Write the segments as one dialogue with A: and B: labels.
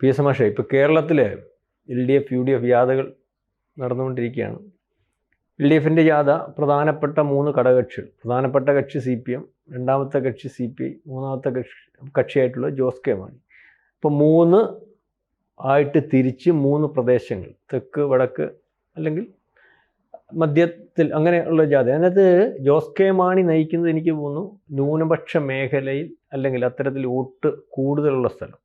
A: P S മാഷെ ഇപ്പോൾ കേരളത്തിൽ L D F U D F ജാഥകൾ നടന്നുകൊണ്ടിരിക്കുകയാണ്. എൽ ഡി എഫിന്റെ ജാഥ പ്രധാനപ്പെട്ട മൂന്ന് ഘടകകക്ഷികൾ. പ്രധാനപ്പെട്ട കക്ഷി സി പി എം രണ്ടാമത്തെ കക്ഷി സി പി ഐ മൂന്നാമത്തെ കക്ഷി കക്ഷിയായിട്ടുള്ള ജോസ് കെ മാണി. ഇപ്പോൾ മൂന്ന് ആയിട്ട് തിരിച്ച് മൂന്ന് പ്രദേശങ്ങൾ തെക്ക് വടക്ക് അല്ലെങ്കിൽ മധ്യത്തിൽ അങ്ങനെയുള്ള ജാഥ. അതിനകത്ത് ജോസ് കെ മാണി നയിക്കുന്നത് എനിക്ക് തോന്നുന്നു ന്യൂനപക്ഷ മേഖലയിൽ അല്ലെങ്കിൽ അത്തരത്തിൽ വോട്ട് കൂടുതലുള്ള സ്ഥലം.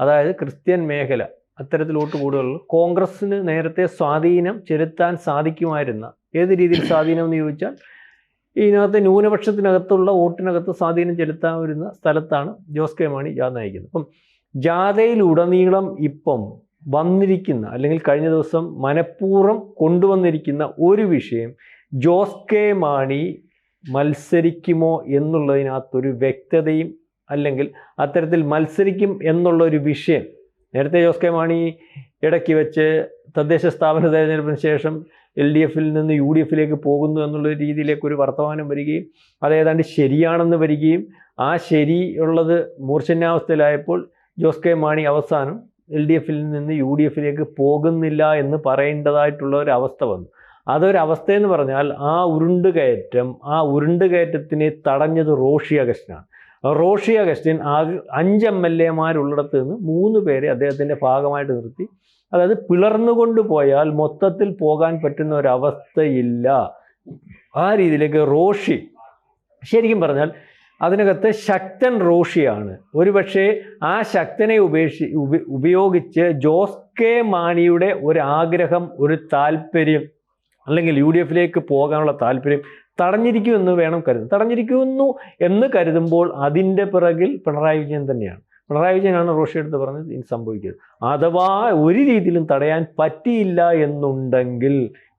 A: അതായത് ക്രിസ്ത്യൻ മേഖല അത്തരത്തിൽ വോട്ട് കൂടുതലുള്ള കോൺഗ്രസ്സിന് നേരത്തെ സ്വാധീനം ചെലുത്താൻ സാധിക്കുമായിരുന്ന ഏത് രീതിയിൽ സ്വാധീനം എന്ന് ചോദിച്ചാൽ ഇതിനകത്ത് ന്യൂനപക്ഷത്തിനകത്തുള്ള വോട്ടിനകത്ത് സ്വാധീനം ചെലുത്താൻ വരുന്ന സ്ഥലത്താണ് ജോസ് കെ മാണി ജാഥ നയിക്കുന്നത്. അപ്പം ജാഥയിലുടനീളം ഇപ്പം വന്നിരിക്കുന്ന അല്ലെങ്കിൽ കഴിഞ്ഞ ദിവസം മനഃപൂർവം കൊണ്ടുവന്നിരിക്കുന്ന ഒരു വിഷയം ജോസ് കെ മാണി മത്സരിക്കുമോ എന്നുള്ളതിനകത്തൊരു വ്യക്തതയും അല്ലെങ്കിൽ അത്തരത്തിൽ മത്സരിക്കും എന്നുള്ള ഒരു വിഷയം. നേരത്തെ ജോസ് കെ മാണി ഇടയ്ക്ക് വെച്ച് തദ്ദേശ സ്ഥാപന തെരഞ്ഞെടുപ്പിന് ശേഷം എൽ ഡി എഫിൽ നിന്ന് യു ഡി എഫിലേക്ക് പോകുന്നു എന്നുള്ള രീതിയിലേക്ക് ഒരു വർത്തമാനം വരികയും അത് ഏതാണ്ട് ശരിയാണെന്ന് വരികയും ആ ശരി ഉള്ളത് മൂർച്ഛന്യാവസ്ഥയിലായപ്പോൾ ജോസ് കെ മാണി അവസാനം എൽ ഡി എഫിൽ നിന്ന് യു ഡി എഫിലേക്ക് പോകുന്നില്ല എന്ന് പറയേണ്ടതായിട്ടുള്ള ഒരു അവസ്ഥ വന്നു. അതൊരവസ്ഥയെന്ന് പറഞ്ഞാൽ ആ ഉരുണ്ടുകയറ്റം ആ ഉരുണ്ടുകയറ്റത്തിനെ തടഞ്ഞത് റോഷി അഗസ്റ്റിനാണ്. റോഷി അഗസ്റ്റിൻ ആകെ അഞ്ച് എം എൽ എമാരുള്ളിടത്ത് നിന്ന് മൂന്ന് പേരെ അദ്ദേഹത്തിന്റെ ഭാഗമായിട്ട് നിർത്തി. അതായത് പിളർന്നുകൊണ്ട് പോയാൽ മൊത്തത്തിൽ പോകാൻ പറ്റുന്ന ഒരവസ്ഥയില്ല. ആ രീതിയിലേക്ക് റോഷി ശരിക്കും പറഞ്ഞാൽ അതിനകത്ത് ശക്തൻ റോഷിയാണ്. ഒരുപക്ഷെ ആ ശക്തനെ ഉപേക്ഷി ഉപയോഗിച്ച് ജോസ് കെ മാണിയുടെ ഒരു ആഗ്രഹം ഒരു താല്പര്യം അല്ലെങ്കിൽ യു ഡി എഫിലേക്ക് പോകാനുള്ള താല്പര്യം തടഞ്ഞിരിക്കുമെന്ന് വേണം കരുതും തടഞ്ഞിരിക്കുന്നു എന്ന് കരുതുമ്പോൾ അതിന്റെ പിറകിൽ പിണറായി വിജയൻ തന്നെയാണ്. പിണറായി വിജയനാണ് റോഷി എടുത്ത് പറഞ്ഞത് ഇനി സംഭവിക്കുന്നത് അഥവാ ഒരു രീതിയിലും തടയാൻ പറ്റിയില്ല എന്നുണ്ടെങ്കിൽ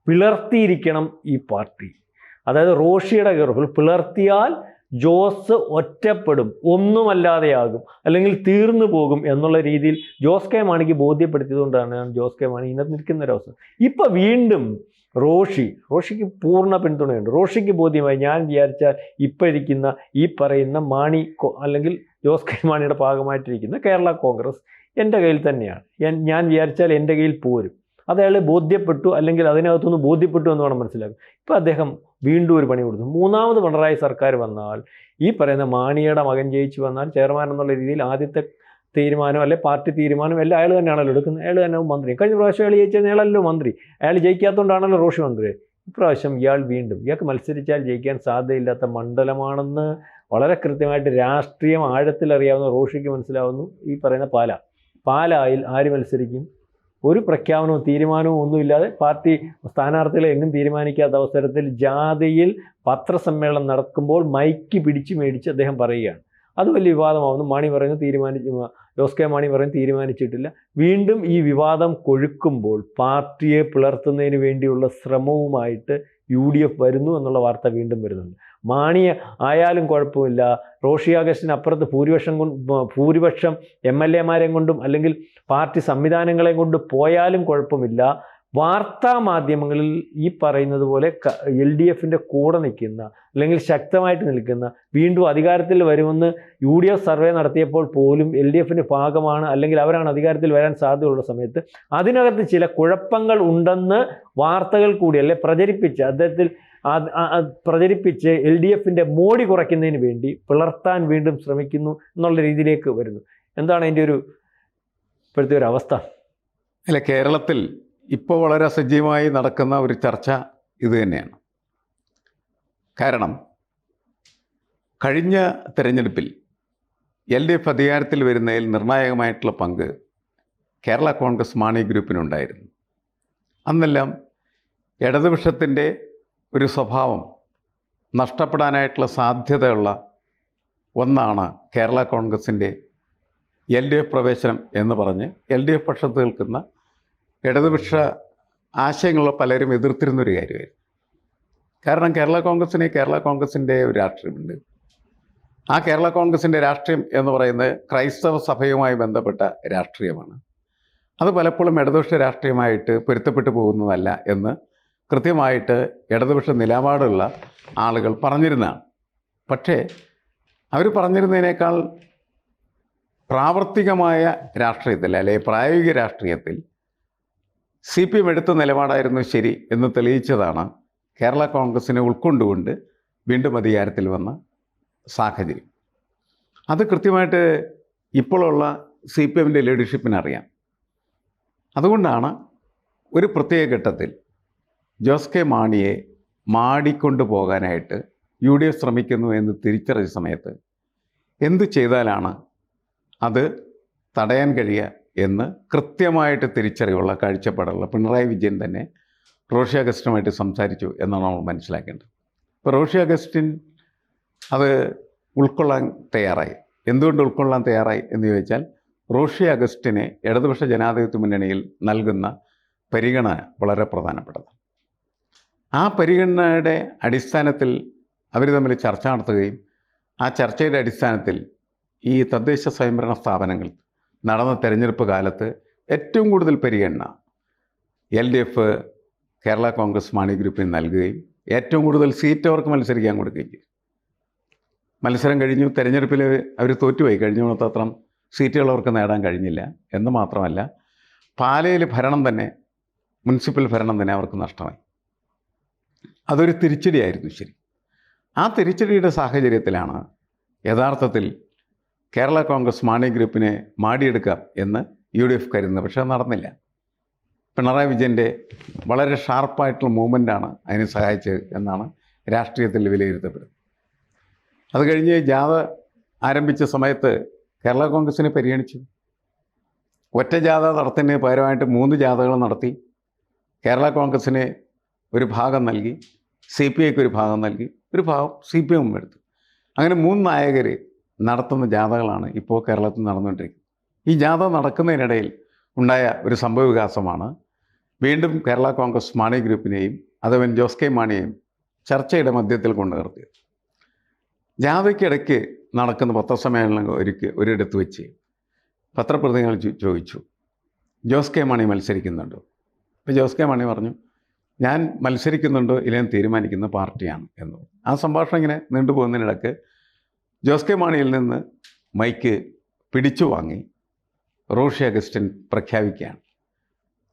A: പിളർത്തിയിരിക്കണം ഈ പാർട്ടി. അതായത് റോഷിയുടെ ഗർഭിൽ പിളർത്തിയാൽ ജോസ് ഒറ്റപ്പെടും ഒന്നുമല്ലാതെയാകും അല്ലെങ്കിൽ തീർന്നു പോകും എന്നുള്ള രീതിയിൽ ജോസ് കെ മാണിക്ക് ബോധ്യപ്പെടുത്തിയതുകൊണ്ടാണ് ജോസ് കെ മാണി ഇന്നത്തെ നിൽക്കുന്ന ഒരവസ്ഥ ഇപ്പം വീണ്ടും റോഷി റോഷിക്ക് പൂർണ പിന്തുണയുണ്ട്. റോഷിക്ക് ബോധ്യമായി ഞാൻ വിചാരിച്ചാൽ ഇപ്പം ഇരിക്കുന്ന ഈ പറയുന്ന മാണി അല്ലെങ്കിൽ ജോസ് കെ മാണിയുടെ ഭാഗമായിട്ടിരിക്കുന്ന കേരള കോൺഗ്രസ് എന്റെ കയ്യിൽ തന്നെയാണ്. ഞാൻ- വിചാരിച്ചാൽ എന്റെ കയ്യിൽ പോരും. അത് അയാൾ ബോധ്യപ്പെട്ടു അല്ലെങ്കിൽ അതിനകത്തുനിന്ന് ബോധ്യപ്പെട്ടു എന്ന് വേണം മനസ്സിലാക്കും ഇപ്പം അദ്ദേഹം വീണ്ടും ഒരു പണി കൊടുത്തു. മൂന്നാമത് പിണറായി സർക്കാർ വന്നാൽ ഈ പറയുന്ന മാണിയുടെ മകൻ ജയിച്ചു വന്നാൽ ചെയർമാൻ എന്നുള്ള രീതിയിൽ ആദ്യത്തെ തീരുമാനം അല്ലെ പാർട്ടി തീരുമാനം എല്ലാം അയാൾ തന്നെയാണല്ലോ എടുക്കുന്നത്. അയാൾ തന്നെ മന്ത്രി. കഴിഞ്ഞ പ്രാവശ്യം അയാൾ ജയിച്ചാൽ അയാളല്ലോ മന്ത്രി. അയാൾ ജയിക്കാത്തതുകൊണ്ടാണല്ലോ റോഷി മന്ത്രി. ഇപ്രാവശ്യം ഇയാൾ വീണ്ടും ഇയാൾക്ക് മത്സരിച്ചാൽ ജയിക്കാൻ സാധ്യതയില്ലാത്ത മണ്ഡലമാണെന്ന് വളരെ കൃത്യമായിട്ട് രാഷ്ട്രീയം ആഴത്തിൽ അറിയാവുന്ന റോഷിക്ക് മനസ്സിലാവുന്നു ഈ പറയുന്ന പാല. പാലായിൽ ആര് മത്സരിക്കും? ഒരു പ്രഖ്യാപനവും തീരുമാനവും ഒന്നുമില്ലാതെ പാർട്ടി സ്ഥാനാർത്ഥികളെ എങ്ങും തീരുമാനിക്കാത്ത അവസരത്തിൽ ജാഥയിൽ പത്രസമ്മേളനം നടക്കുമ്പോൾ മൈക്ക് പിടിച്ചു മേടിച്ച് അദ്ദേഹം പറയുകയാണ്. അത് വലിയ വിവാദമാവുന്നു മാണി പറയുന്നു തീരുമാനിച്ചു ജോസ് കെ മാണി പറയുന്നു തീരുമാനിച്ചിട്ടില്ല. വീണ്ടും ഈ വിവാദം കൊഴുക്കുമ്പോൾ പാർട്ടിയെ പിളർത്തുന്നതിന് വേണ്ടിയുള്ള ശ്രമവുമായിട്ട് യു ഡി എഫ് വരുന്നു എന്നുള്ള വാർത്ത വീണ്ടും വരുന്നുണ്ട്. മാണി ആയാലും കുഴപ്പമില്ല. റോഷി ആഗസ്റ്റിന് അപ്പുറത്ത് ഭൂരിപക്ഷം ഭൂരിപക്ഷം എം എൽ എമാരെയും കൊണ്ടും അല്ലെങ്കിൽ പാർട്ടി സംവിധാനങ്ങളെയും കൊണ്ട് പോയാലും കുഴപ്പമില്ല. വാർത്താ മാധ്യമങ്ങളിൽ ഈ പറയുന്നത് പോലെ എൽ ഡി എഫിന്റെ കൂടെ നിൽക്കുന്ന അല്ലെങ്കിൽ ശക്തമായിട്ട് നിൽക്കുന്ന വീണ്ടും അധികാരത്തിൽ വരുമെന്ന് യു ഡി എഫ് സർവേ നടത്തിയപ്പോൾ പോലും എൽ ഡി എഫിന്റെ ഭാഗമാണ് അല്ലെങ്കിൽ അവരാണ് അധികാരത്തിൽ വരാൻ സാധ്യതയുള്ള സമയത്ത് അതിനകത്ത് ചില കുഴപ്പങ്ങൾ ഉണ്ടെന്ന് വാർത്തകൾ കൂടി അല്ലെ പ്രചരിപ്പിച്ച് അദ്ദേഹത്തിൽ പ്രചരിപ്പിച്ച് എൽ ഡി എഫിന്റെ മോടി കുറയ്ക്കുന്നതിന് വേണ്ടി പിളർത്താൻ വീണ്ടും ശ്രമിക്കുന്നു എന്നുള്ള രീതിയിലേക്ക് വരുന്നു. എന്താണ് അതിന്റെ ഒരു ഇപ്പോഴത്തെ ഒരു അവസ്ഥ?
B: അല്ല കേരളത്തിൽ ഇപ്പോൾ വളരെ സജീവമായി നടക്കുന്ന ഒരു ചർച്ച ഇത് തന്നെയാണ്. കാരണം കഴിഞ്ഞ തെരഞ്ഞെടുപ്പിൽ എൽ ഡി എഫ് അധികാരത്തിൽ വരുന്നതിൽ നിർണായകമായിട്ടുള്ള പങ്ക് കേരള കോൺഗ്രസ് മാണി ഗ്രൂപ്പിനുണ്ടായിരുന്നു. അന്നെല്ലാം ഇടതുപക്ഷത്തിന്റെ ഒരു സ്വഭാവം നഷ്ടപ്പെടാനായിട്ടുള്ള സാധ്യതയുള്ള ഒന്നാണ് കേരള കോൺഗ്രസിന്റെ എൽ ഡി എഫ് പ്രവേശനം എന്ന് പറഞ്ഞ് എൽ ഡി എഫ് പക്ഷത്ത് നിൽക്കുന്ന ഇടതുപക്ഷ ആശയങ്ങളുള്ള പലരും എതിർത്തിരുന്നൊരു കാര്യമായിരുന്നു. കാരണം കേരള കോൺഗ്രസിന് കേരള കോൺഗ്രസിന്റെ ഒരു രാഷ്ട്രീയമുണ്ട്. ആ കേരള കോൺഗ്രസിന്റെ രാഷ്ട്രീയം എന്ന് പറയുന്നത് ക്രൈസ്തവ സഭയുമായി ബന്ധപ്പെട്ട രാഷ്ട്രീയമാണ്. അത് പലപ്പോഴും ഇടതുപക്ഷ രാഷ്ട്രീയമായിട്ട് പൊരുത്തപ്പെട്ടു പോകുന്നതല്ല എന്ന് കൃത്യമായിട്ട് ഇടതുപക്ഷ നിലപാടുള്ള ആളുകൾ പറഞ്ഞിരുന്നതാണ്. പക്ഷേ അവർ പറഞ്ഞിരുന്നതിനേക്കാൾ പ്രാവർത്തികമായ രാഷ്ട്രീയത്തിൽ അല്ലെങ്കിൽ പ്രായോഗിക രാഷ്ട്രീയത്തിൽ സി പി എം എടുത്ത നിലപാടായിരുന്നു ശരി എന്ന് തെളിയിച്ചതാണ് കേരള കോൺഗ്രസിനെ ഉൾക്കൊണ്ടുകൊണ്ട് വീണ്ടും അധികാരത്തിൽ വന്ന സാഹചര്യം. അത് കൃത്യമായിട്ട് ഇപ്പോഴുള്ള സി പി എമ്മിന്റെ ലീഡർഷിപ്പിനറിയാം അതുകൊണ്ടാണ് ഒരു പ്രത്യേക ഘട്ടത്തിൽ ജോസ് കെ മാണിയെ മാടിക്കൊണ്ടു പോകാനായിട്ട് യു ഡി എഫ് ശ്രമിക്കുന്നു എന്ന് തിരിച്ചറിഞ്ഞ സമയത്ത് എന്തു ചെയ്താലാണ് അത് തടയാൻ കഴിയുക എന്ന് കൃത്യമായിട്ട് തിരിച്ചറിവുള്ള കാഴ്ചപ്പാടുള്ള പിണറായി വിജയൻ തന്നെ റോഷി അഗസ്റ്റിനുമായിട്ട് സംസാരിച്ചു എന്നാണ് നമ്മൾ മനസ്സിലാക്കേണ്ടത്. ഇപ്പോൾ റോഷി അഗസ്റ്റിൻ അത് ഉൾക്കൊള്ളാൻ തയ്യാറായി. എന്തുകൊണ്ട് ഉൾക്കൊള്ളാൻ തയ്യാറായി എന്ന് ചോദിച്ചാൽ റോഷി അഗസ്റ്റിനെ ഇടതുപക്ഷ ജനാധിപത്യ മുന്നണിയിൽ നൽകുന്ന പരിഗണന വളരെ പ്രധാനപ്പെട്ടതാണ് ആ പരിഗണനയുടെ അടിസ്ഥാനത്തിൽ അവർ തമ്മിൽ ചർച്ച നടത്തുകയും ആ ചർച്ചയുടെ അടിസ്ഥാനത്തിൽ ഈ തദ്ദേശ സ്വയംഭരണ സ്ഥാപനങ്ങൾ നടന്ന തെരഞ്ഞെടുപ്പ് കാലത്ത് ഏറ്റവും കൂടുതൽ പരിഗണന L D F Kerala Congress Mani ഗ്രൂപ്പിന് നൽകുകയും ഏറ്റവും കൂടുതൽ സീറ്റ് അവർക്ക് മത്സരിക്കാൻ കൊടുക്കുകയും ചെയ്തു. മത്സരം കഴിഞ്ഞു തെരഞ്ഞെടുപ്പിൽ അവർ തോറ്റുപോയി. കഴിഞ്ഞ തവണത്തത്രം സീറ്റുകൾ അവർക്ക് നേടാൻ കഴിഞ്ഞില്ല എന്ന് മാത്രമല്ല പാലയിൽ ഭരണം തന്നെ മുനിസിപ്പൽ ഭരണം തന്നെ അവർക്ക് നഷ്ടമായി. അതൊരു തിരിച്ചടിയായിരുന്നു ശരി. ആ തിരിച്ചടിയുടെ സാഹചര്യത്തിലാണ് യഥാർത്ഥത്തിൽ കേരള കോൺഗ്രസ് മാണി ഗ്രൂപ്പിനെ മാടിയെടുക്കാം എന്ന് യു ഡി എഫ് കരുതുന്നത് പക്ഷേ നടന്നില്ല. പിണറായി വിജയന്റെ വളരെ ഷാർപ്പായിട്ടുള്ള മൂവ്മെന്റാണ് അതിനെ സഹായിച്ചത് എന്നാണ് രാഷ്ട്രീയത്തിൽ വിലയിരുത്തപ്പെടുന്നത്. അത് കഴിഞ്ഞ് ജാഥ ആരംഭിച്ച സമയത്ത് കേരള കോൺഗ്രസിനെ പരിഗണിച്ചു. ഒറ്റ ജാഥ നടത്തിന് പകരമായിട്ട് മൂന്ന് ജാഥകൾ നടത്തി. കേരള കോൺഗ്രസിന് ഒരു ഭാഗം നൽകി. സി പി ഐക്ക് ഒരു ഭാഗം നൽകി. ഒരു ഭാഗം സി പി എമ്മും എടുത്തു. അങ്ങനെ മൂന്ന് നായകർ നടത്തുന്ന ജാഥകളാണ് ഇപ്പോൾ കേരളത്തിൽ നടന്നുകൊണ്ടിരിക്കുന്നത്. ഈ ജാഥ നടക്കുന്നതിനിടയിൽ ഉണ്ടായ ഒരു സംഭവ വികാസമാണ്. വീണ്ടും കേരള കോൺഗ്രസ് മാണി ഗ്രൂപ്പിനെയും അഥവൻ ജോസ് കെ മാണിയെയും ചർച്ചയുടെ മധ്യത്തിൽ കൊണ്ടു നിർത്തിയത് ജാഥയ്ക്കിടയ്ക്ക് നടക്കുന്ന പത്രസമ്മേളനം ഒരുക്കി ഒരിടത്ത് വെച്ച് പത്രപ്രതിനിധികൾ ചോദിച്ചു. ജോസ് കെ മാണി മത്സരിക്കുന്നുണ്ടോ? അപ്പോൾ ജോസ് കെ മാണി പറഞ്ഞു ഞാൻ മത്സരിക്കുന്നുണ്ടോ ഇല്ലെന്ന് തീരുമാനിക്കുന്ന പാർട്ടിയാണ് എന്ന്. ആ സംഭാഷണം ഇങ്ങനെ നീണ്ടുപോകുന്നതിനിടയ്ക്ക് ജോസ് കെ മാണിയിൽ നിന്ന് മൈക്ക് പിടിച്ചു വാങ്ങി റോഷി അഗസ്റ്റിൻ പ്രഖ്യാപിക്കുകയാണ്.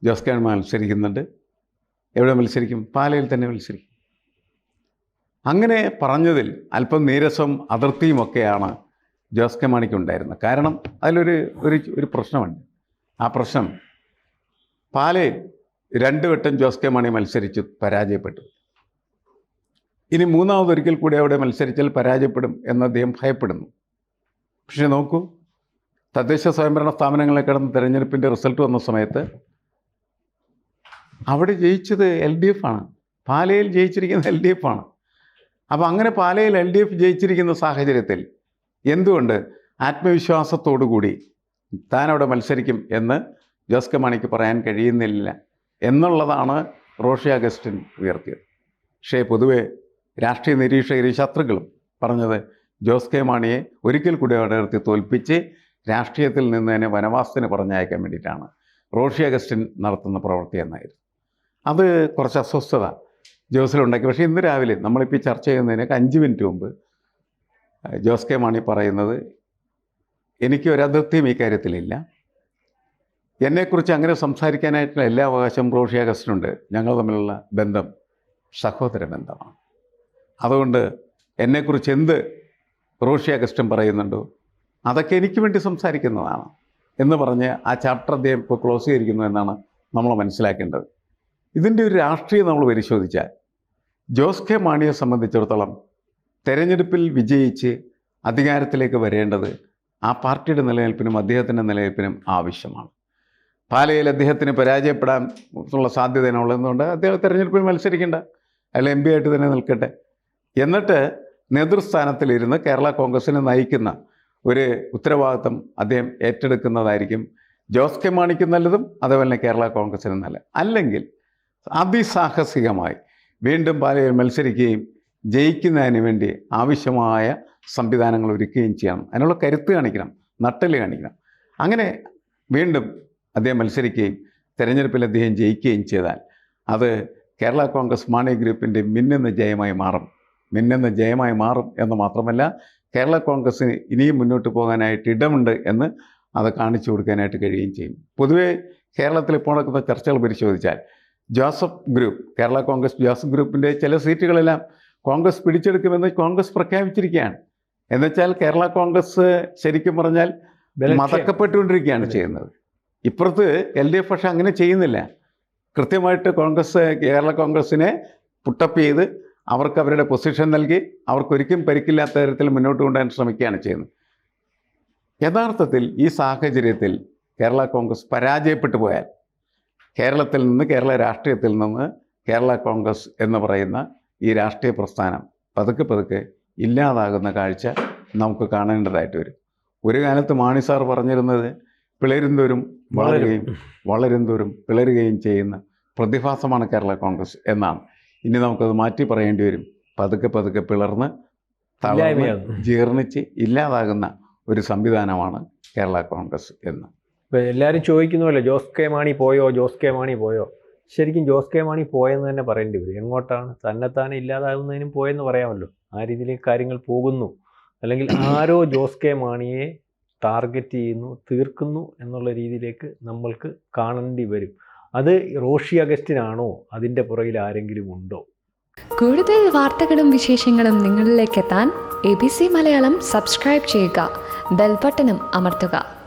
B: ജോസ് കെ മത്സരിക്കുന്നുണ്ട്. എവിടെ മത്സരിക്കും? പാലയിൽ തന്നെ മത്സരിക്കും. അങ്ങനെ പറഞ്ഞതിൽ അല്പം നീരസം അതിർത്തിയുമൊക്കെയാണ് ജോസ് കെ മാണിക്ക് ഉണ്ടായിരുന്നത്. കാരണം അതിലൊരു ഒരു ഒരു പ്രശ്നമുണ്ട്. ആ പ്രശ്നം പാലയിൽ രണ്ട് വട്ടം ജോസ് കെ മാണി മത്സരിച്ച് പരാജയപ്പെട്ടു. ഇനി മൂന്നാമതൊരിക്കൽ കൂടി അവിടെ മത്സരിച്ചാൽ പരാജയപ്പെടും എന്ന് അദ്ദേഹം ഭയപ്പെടുന്നു. പക്ഷേ നോക്കൂ തദ്ദേശ സ്വയംഭരണ സ്ഥാപനങ്ങളെ കിടന്ന് തെരഞ്ഞെടുപ്പിന്റെ റിസൾട്ട് വന്ന സമയത്ത് അവിടെ ജയിച്ചത് എൽ ഡി എഫ് ആണ്. പാലയിൽ ജയിച്ചിരിക്കുന്ന എൽ ഡി എഫ് ആണ്. അപ്പോൾ അങ്ങനെ പാലയിൽ എൽ ഡി എഫ് ജയിച്ചിരിക്കുന്ന സാഹചര്യത്തിൽ എന്തുകൊണ്ട് ആത്മവിശ്വാസത്തോടു കൂടി താൻ അവിടെ മത്സരിക്കും എന്ന് ജോസ് കെ മാണിക്ക് പറയാൻ കഴിയുന്നില്ല എന്നുള്ളതാണ് റോഷി അഗസ്റ്റിൻ ഉയർത്തിയത്. പക്ഷേ പൊതുവെ രാഷ്ട്രീയ നിരീക്ഷകരും ശത്രുക്കളും പറഞ്ഞത് ജോസ് കെ മാണിയെ ഒരിക്കൽ കൂടി അടയർത്തി തോൽപ്പിച്ച് രാഷ്ട്രീയത്തിൽ നിന്ന് തന്നെ വനവാസത്തിന് പറഞ്ഞയക്കാൻ വേണ്ടിയിട്ടാണ്. റോഷി അഗസ്റ്റിൻ നടത്തുന്ന പ്രവൃത്തി എന്നായിരുന്നു. അത് കുറച്ച് അസ്വസ്ഥത ജോസിലുണ്ടാക്കി പക്ഷേ ഇന്ന് രാവിലെ നമ്മളിപ്പോൾ ചർച്ച ചെയ്യുന്നതിനൊക്കെ അഞ്ച് മിനിറ്റ് മുമ്പ് ജോസ് കെ മാണി പറയുന്നത് എനിക്ക് ഒരു അതിർത്തിയും ഈ കാര്യത്തിലില്ല. എന്നെക്കുറിച്ച് അങ്ങനെ സംസാരിക്കാനായിട്ടുള്ള എല്ലാ അവകാശം റോഷി അഗസ്റ്റിനുണ്ട്. ഞങ്ങൾ തമ്മിലുള്ള ബന്ധം സഹോദര ബന്ധമാണ് അതുകൊണ്ട് എന്നെക്കുറിച്ച് എന്ത് റോഷി അഗസ്റ്റൻ പറയുന്നുണ്ടോ? അതൊക്കെ എനിക്ക് വേണ്ടി സംസാരിക്കുന്നതാണ് എന്ന് പറഞ്ഞ് ആ ചാപ്റ്റർ അദ്ദേഹം ഇപ്പോൾ ക്ലോസ് ചെയ്തിരിക്കുന്നു എന്നാണ് നമ്മൾ മനസ്സിലാക്കേണ്ടത്. ഇതിന്റെ ഒരു രാഷ്ട്രീയം നമ്മൾ പരിശോധിച്ചാൽ ജോസ് കെ മാണിയെ സംബന്ധിച്ചിടത്തോളം തെരഞ്ഞെടുപ്പിൽ വിജയിച്ച് അധികാരത്തിലേക്ക് വരേണ്ടത് ആ പാർട്ടിയുടെ നിലനിൽപ്പിനും അദ്ദേഹത്തിന്റെ നിലനിൽപ്പിനും ആവശ്യമാണ്. പാലയിൽ അദ്ദേഹത്തിന് പരാജയപ്പെടാൻ ഉള്ള സാധ്യത എന്നുള്ളതുകൊണ്ട് അദ്ദേഹം തെരഞ്ഞെടുപ്പിൽ മത്സരിക്കേണ്ട. അല്ലെങ്കിൽ എം പി ആയിട്ട് തന്നെ നിൽക്കട്ടെ. എന്നിട്ട് നേതൃസ്ഥാനത്തിലിരുന്ന് കേരള കോൺഗ്രസിനെ നയിക്കുന്ന ഒരു ഉത്തരവാദിത്വം അദ്ദേഹം ഏറ്റെടുക്കുന്നതായിരിക്കും. ജോസ് കെ മാണിക്ക് നല്ലതും അതേപോലെ തന്നെ കേരള കോൺഗ്രസിന് നല്ല അല്ലെങ്കിൽ അതിസാഹസികമായി വീണ്ടും പാലയിൽ മത്സരിക്കുകയും ജയിക്കുന്നതിന് വേണ്ടി ആവശ്യമായ സംവിധാനങ്ങൾ ഒരുക്കുകയും ചെയ്യണം. അതിനുള്ള കരുത്ത് കാണിക്കണം നട്ടൽ കാണിക്കണം. അങ്ങനെ വീണ്ടും അദ്ദേഹം മത്സരിക്കുകയും തെരഞ്ഞെടുപ്പിൽ അദ്ദേഹം ജയിക്കുകയും ചെയ്താൽ അത് കേരള കോൺഗ്രസ് മാണി ഗ്രൂപ്പിന്റെ മിന്നുന്ന ജയമായി മാറും. മിന്നുന്ന ജയമായി മാറും എന്ന് മാത്രമല്ല കേരള കോൺഗ്രസ്സിന് ഇനിയും മുന്നോട്ട് പോകാനായിട്ട് ഇടമുണ്ട് എന്ന് അത് കാണിച്ചു കൊടുക്കാനായിട്ട് കഴിയുകയും ചെയ്യും. പൊതുവേ കേരളത്തിൽ ഇപ്പോൾ നടക്കുന്ന ചർച്ചകൾ പരിശോധിച്ചാൽ ജോസഫ് ഗ്രൂപ്പ് കേരള കോൺഗ്രസ് ജോസഫ് ഗ്രൂപ്പിന്റെ ചില സീറ്റുകളെല്ലാം കോൺഗ്രസ് പിടിച്ചെടുക്കുമെന്ന് കോൺഗ്രസ് പ്രഖ്യാപിച്ചിരിക്കുകയാണ്. എന്നുവെച്ചാൽ കേരള കോൺഗ്രസ് ശരിക്കും പറഞ്ഞാൽ. മതക്കപ്പെട്ടുകൊണ്ടിരിക്കുകയാണ് ചെയ്യുന്നത്. ഇപ്പുറത്ത് എൽ ഡി എഫ് പക്ഷെ അങ്ങനെ ചെയ്യുന്നില്ല. കൃത്യമായിട്ട് കോൺഗ്രസ് കേരള കോൺഗ്രസിനെ പുട്ടപ്പ് ചെയ്ത് അവർക്ക് അവരുടെ പൊസിഷൻ നൽകി അവർക്കൊരിക്കും പരിക്കില്ലാത്ത തരത്തിൽ മുന്നോട്ട് കൊണ്ടുപോകാൻ ശ്രമിക്കുകയാണ് ചെയ്യുന്നത്. യഥാർത്ഥത്തിൽ ഈ സാഹചര്യത്തിൽ കേരള കോൺഗ്രസ് പരാജയപ്പെട്ടു പോയാൽ കേരളത്തിൽ നിന്ന് കേരള രാഷ്ട്രീയത്തിൽ നിന്ന് കേരള കോൺഗ്രസ് എന്ന് പറയുന്ന ഈ രാഷ്ട്രീയ പ്രസ്ഥാനം പതുക്കെ പതുക്കെ ഇല്ലാതാകുന്ന കാഴ്ച നമുക്ക് കാണേണ്ടതായിട്ട് വരും. ഒരു കാലത്ത് മാണി സാർ പറഞ്ഞിരുന്നത് പിളരുന്തോറും വളരുകയും വളരുന്തോറും പിളരുകയും ചെയ്യുന്ന പ്രതിഭാസമാണ് കേരള കോൺഗ്രസ് എന്നാണ്. ഇനി നമുക്കത് മാറ്റി പറയേണ്ടി വരും. പതുക്കെ പതുക്കെ പിളർന്ന് തളർന്ന് ജീർണിച്ച് ഇല്ലാതാകുന്ന ഒരു സംവിധാനമാണ് കേരള കോൺഗ്രസ് എന്ന്.
A: ഇപ്പൊ എല്ലാവരും ചോദിക്കുന്നുമല്ലോ ജോസ് കെ മാണി പോയോ? ജോസ് കെ മാണി പോയോ? ശരിക്കും ജോസ് കെ മാണി പോയെന്ന് തന്നെ പറയേണ്ടി വരും. എങ്ങോട്ടാണ്? തന്നെത്താനെ ഇല്ലാതാകുന്നതിനും പോയെന്ന് പറയാമല്ലോ. ആ രീതിയിലേക്ക് കാര്യങ്ങൾ പോകുന്നു. അല്ലെങ്കിൽ ആരോ ജോസ് കെ മാണിയെ ടാർഗറ്റ് ചെയ്യുന്നു തീർക്കുന്നു എന്നുള്ള രീതിയിലേക്ക് നമ്മൾക്ക് കാണേണ്ടി വരും. അത് റോഷി അഗസ്റ്റിനാണോ? അതിന്റെ പുറകിൽ ആരെങ്കിലും ഉണ്ടോ?
C: കൂടുതൽ വാർത്തകളും വിശേഷങ്ങളും നിങ്ങളിലേക്ക് എത്താൻ A B C Malayalam subscribe ചെയ്യുക. ബെൽബട്ടനും അമർത്തുക.